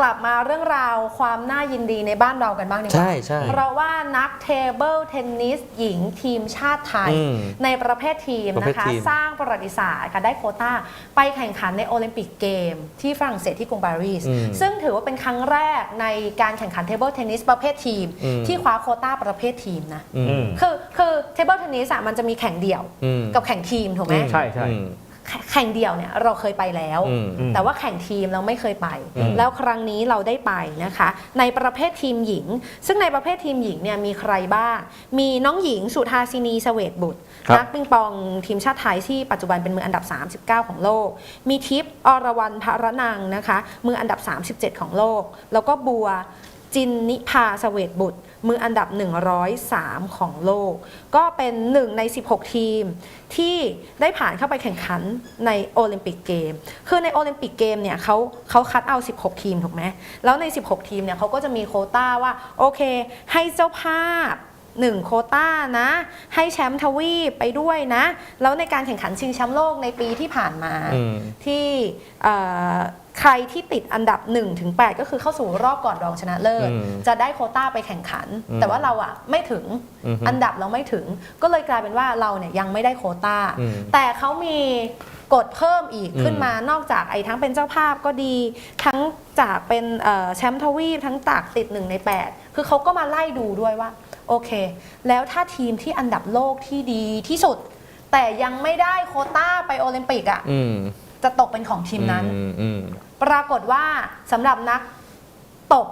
กลับมาเรื่องราวความน่ายินดีในบ้านเรากันบ้างดีกว่าใช่ใช่เพราะว่านักเทเบิลเทนนิสหญิงทีมชาติไทย อืมในประเภททีมประนะเภทคะ ทีม สร้างประวัติศาสตร์ค่ะได้โควต้า ไปแข่งขันในโอลิมปิกเกม ที่ฝรั่งเศสที่กรุงปารีส อืมซึ่งถือว่าเป็นครั้งแรกในการแข่งขันเทเบิลเทนนิสประเภททีม อืม ที่คว้าโควต้าประเภททีมนะ อืม คือคือเทเบิลเทนนิสมันจะมีแข่งเดี่ยว อืมกับแข่งทีมถูกไหม ใช่ใช่ อืม แข่แข่งเดี่ยวเนี่ยเราเคยไปแล้วอืมอืม แต่ว่าแข่งทีมเราไม่เคยไป อืม แล้วครั้งนี้เราได้ไปนะคะ ในประเภททีมหญิง ซึ่งในประเภททีมหญิงเนี่ยมีใครบ้าง มีน้องหญิงสุธาสินีเสเวตบุตร ครับ นักปิงปองทีมชาติไทยที่ปัจจุบันเป็นมืออันดับ 39 ของโลก มีทิพย์อรวรรณภรนังนะคะมืออันดับ 37 ของโลก แล้วก็บัว จินนิพาเสเวตบุตร มืออันดับ 103 ของโลก ก็เป็นหนึ่งใน 16 ทีม ที่ได้ผ่านเข้าไปแข่งขันในโอลิมปิกเกม คือในโอลิมปิกเกมเนี่ยเขาเขาคัดเอา 16 ทีมถูกไหมแล้วใน 16 ทีมเนี่ยเขาก็จะมีโควต้าว่า โอเค ให้เจ้าภาพ1โควต้านะ ให้แชมป์ทวีปไปด้วยนะ แล้วในการแข่งขันชิงแชมป์โลกในปีที่ผ่านมาอืมที่เอ่อ ใครที่ติดอันดับ1-8ก็คือเข้าสู่รอบก่อนรองชนะเลิศอืมจะได้โควต้าไปแข่งขันอืมแต่ว่าเราอะไม่ถึงอือฮึอันดับเราไม่ถึง ก็เลยกลายเป็นว่าเราเนี่ยยังไม่ได้โควต้าอืมแต่เขามีกฎเพิ่มอีกอืมขึ้นมานอกจากไอ้ทั้งเป็นเจ้าภาพก็ดี ทั้งจากเป็นเอ่อแชมป์ทวีปทั้งจากติดหนึ่งใน 8 คือเขาก็มาไล่ดูด้วยว่า โอเค แล้วถ้าทีมที่อันดับโลกที่ดีที่สุด แต่ยังไม่ได้โควต้าไปโอลิมปิกอะอืม จะตกเป็นของทีมนั้น อืมอืมปรากฏว่าสำหรับนักตบ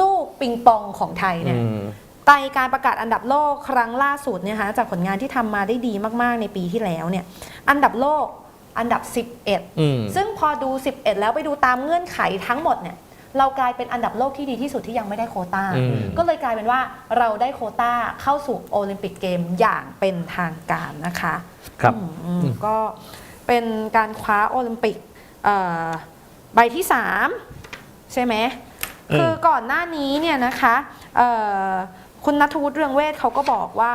ลูกปิงปองของไทยเนี่ย อืม ไตการประกาศอันดับโลกครั้งล่าสุดเนี่ยคะจากผลงานที่ทำมาได้ดีมากๆในปีที่แล้วเนี่ย อันดับโลกอันดับ11อืมซึ่งพอดู 11 แล้วไปดูตามเงื่อนไขทั้งหมดเนี่ย เรากลายเป็นอันดับโลกที่ดีที่สุดที่ยังไม่ได้โควต้าอืม ก็เลยกลายเป็นว่าเราได้โควต้าเข้าสู่โอลิมปิกเกมอย่างเป็นทางการนะคะครับ อืมอืมก็ เป็นการคว้าโอลิมปิกเอ่อใบที่ 3 ใช่ไหมอืมคือก่อนหน้านี้เนี่ยนะคะเอ่อคุณนัทวุฒิเรืองเวทเขาก็บอกว่า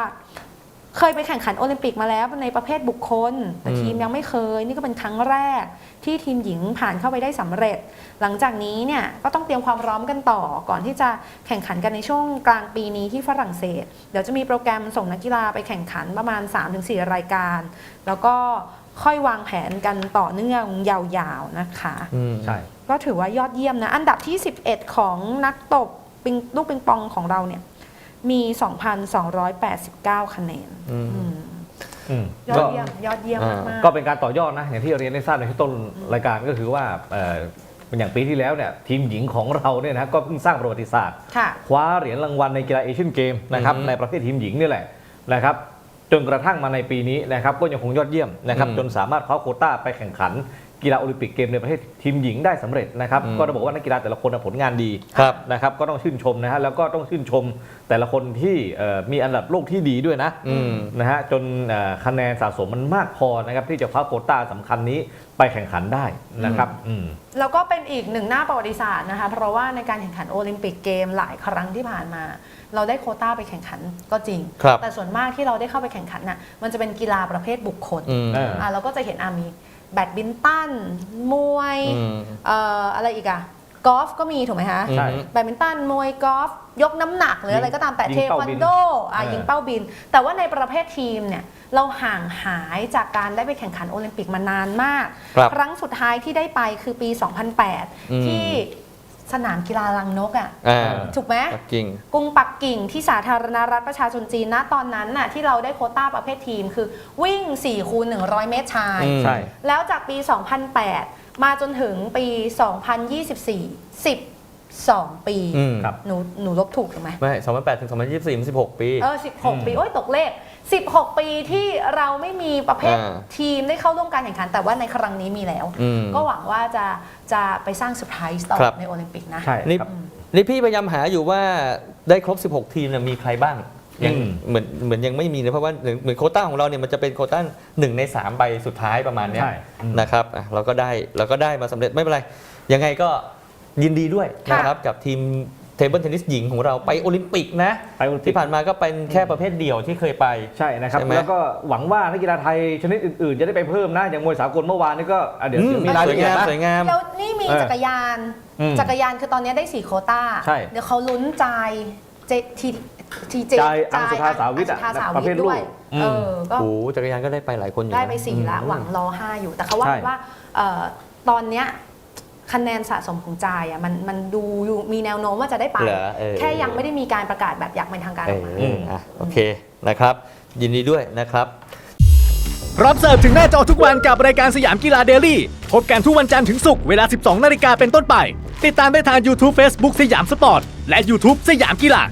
เคยไปแข่งขันโอลิมปิกมาแล้วในประเภทบุคคล แต่อืมทีมยังไม่เคย นี่ก็เป็นครั้งแรกที่ทีมหญิงผ่านเข้าไปได้สำเร็จ หลังจากนี้เนี่ยก็ต้องเตรียมความพร้อมกันต่อ ก่อนที่จะแข่งขันกันในช่วงกลางปีนี้ที่ฝรั่งเศส เดี๋ยวจะมีโปรแกรมส่งนักกีฬาไปแข่งขันประมาณ 3-4 รายการ แล้วก็ ค่อยวางแผนกันต่อเนื่องยาวๆนะคะ อืมใช่ ก็ถือว่ายอดเยี่ยมนะ อันดับที่ 11 ของนักตบปิงลูกปิงปองของเราเนี่ยมี 2,289 คะแนนอืม อืมอืมยอก็ดเยี่ยมยอดเยี่ยมอ่ามมากๆ ก็เป็นการต่อยอดนะ อย่างที่เรียนได้ทราบในต้นรายการก็คือว่าเอ่อเป็นอย่างปีที่แล้วเนี่ยทีมหญิงของเราเนี่ยนะก็เพิ่งสร้างประวัติศาสตร์ ค่ะ คว้าเหรียญรางวัลในกีฬาเอเชียนเกมนะครับอือฮึ ในประเภททีมหญิงนี่แหละนะครับ จนกระทั่งมาในปีนี้นะครับก็ยังคงยอดเยี่ยมนะครับอืมจนสามารถคว้าโควต้าไปแข่งขัน กีฬาโอลิมปิกเกมในประเภททีมหญิงได้สำเร็จนะครับอืมก็จะบอกว่านักกีฬาแต่ละคนน่ะผลงานดีครับนะครับ ก็ต้องชื่นชมนะฮะแล้วก็ต้องชื่นชมแต่ละคนที่เอ่อมีอันดับโลกที่ดีด้วยนะอืมนะฮะจนเอ่อคะแนนสะสมมันมากพอนะครับที่จะคว้าโควต้าสำคัญนี้ไปแข่งขันได้นะครับอืมแล้วก็เป็นอีกหนึ่งหน้าประวัติศาสตร์นะคะเพราะว่าในการแข่งขันโอลิมปิกเกมหลายครั้งที่ผ่านมา เราได้โควต้าไปแข่งขันก็จริงครับแต่ส่วนมากที่เราได้เข้าไปแข่งขันน่ะมันจะเป็นกีฬาประเภทบุคคลอืมเอออะเราก็จะเห็นอามี แบดมินตันมวยอืม เอ่ออะไรอีกอะกอล์ฟก็มีถูกไหมคะใช่ แบดมินตันมวยกอล์ฟยกน้ำหนักหรืออะไรก็ตามแต่ยิเทงเป้าควันบินโดอะเออ ยิงเป้าบิน แต่ว่าในประเภททีมเนี่ยเราห่างหายจากการได้ไปแข่งขันโอลิมปิกมานานมาก ครับครั้งสุดท้ายที่ได้ไปคือปีอืม2008ที่ สนามกีฬาลังนกอะอ่า ถูกไหม ปักกิ่ง กรุงปักกิ่งที่สาธารณรัฐประชาชนจีนนะตอนนั้นน่ะที่เราได้โควต้าประเภททีมคือวิ่ง4คูณ100 เมตรชาย อืม ใช่ แล้วจากปี 2008 มาจนถึงปี 2024 12ปี อืมครับ หนูหนูลบถูกถูกไหมไม่2008ถึง2024มัน16 ปี เออ16 ปี โอ้ยตกเลข 16 ปีที่เราไม่มีประเภทอ่า ทีมได้เข้าร่วมการแข่งขัน แต่ว่าในครั้งนี้มีแล้ว อืม ก็หวังว่าจะจะไปสร้างเซอร์ไพรส์ต่อครับ ในโอลิมปิกนะ ใช่นี่ ครับ นี่พี่พยายามหาอยู่ว่าได้ครบ 16 ทีมเนี่ยมีใครบ้างยังอืม เหมือนเหมือนยังไม่มีนะเพราะว่าเหมือนเหมือนโควต้าของเราเนี่ยมันจะเป็นโควต้าหนึ่งใน3ใบสุดท้ายประมาณเนี้ยใช่อืม นะครับอะเราก็ได้เราก็ได้มาสำเร็จไม่เป็นไร ยังไงก็ ยินดีด้วยค่ะนะครับกับทีมเทเบิลเทนนิสหญิงของเราไปโอลิมปิกนะไปโอลิมปิที่กผ่านมาก็เป็นแค่ประเภทเดี่ยวที่เคยไป ใช่นะครับ ใช่ไหมแล้วก็หวังว่านักกีฬาไทยชนิดอื่นๆ จะได้ไปเพิ่มนะ อย่างมวยสากลเมื่อวานนี่ก็อะเดี๋ยวอืมเดี๋ยวมีรายสวละยเอียดงามนะ สวยงาม แล้วนี่มีเออจักรยาน อืมจักรยานคือตอนนี้ได้สี่โควต้า ใช่ เดี๋ยวเขาลุ้นใจายเจทีทีเจจ่ายอังสุธาสาวิทอัอะงสุธาสาประวิเภททด้วยลูกอืม เออก็ โอ้โหจักรยานก็ได้ไปหลายคนอยู่ได้นะไปสี่ละอืมหวังรอห้าอยู่ แต่เขาว่าใช่ว่าเอ่อตอนเนี้ย คะแนนสะสมของจายอะมันมันดูอยู่มีแนวโน้มว่าจะได้ไป เหรอเออ แค่ยังไม่ได้มีการประกาศแบบอย่างเป็นทางการเอออกมาออะโอเคนะครับ ยินดีด้วยนะครับ รับเสิร์ฟถึงหน้าจอทุกวันกับรายการสยามกีฬาเดลี่พบกันทุกวันจันทร์ถึงศุกร์เวลา 12 นาฬิกาเป็นต้นไป ติดตามได้ทาง YouTube Facebook สยามสปอร์ต และ YouTube สยามกีฬา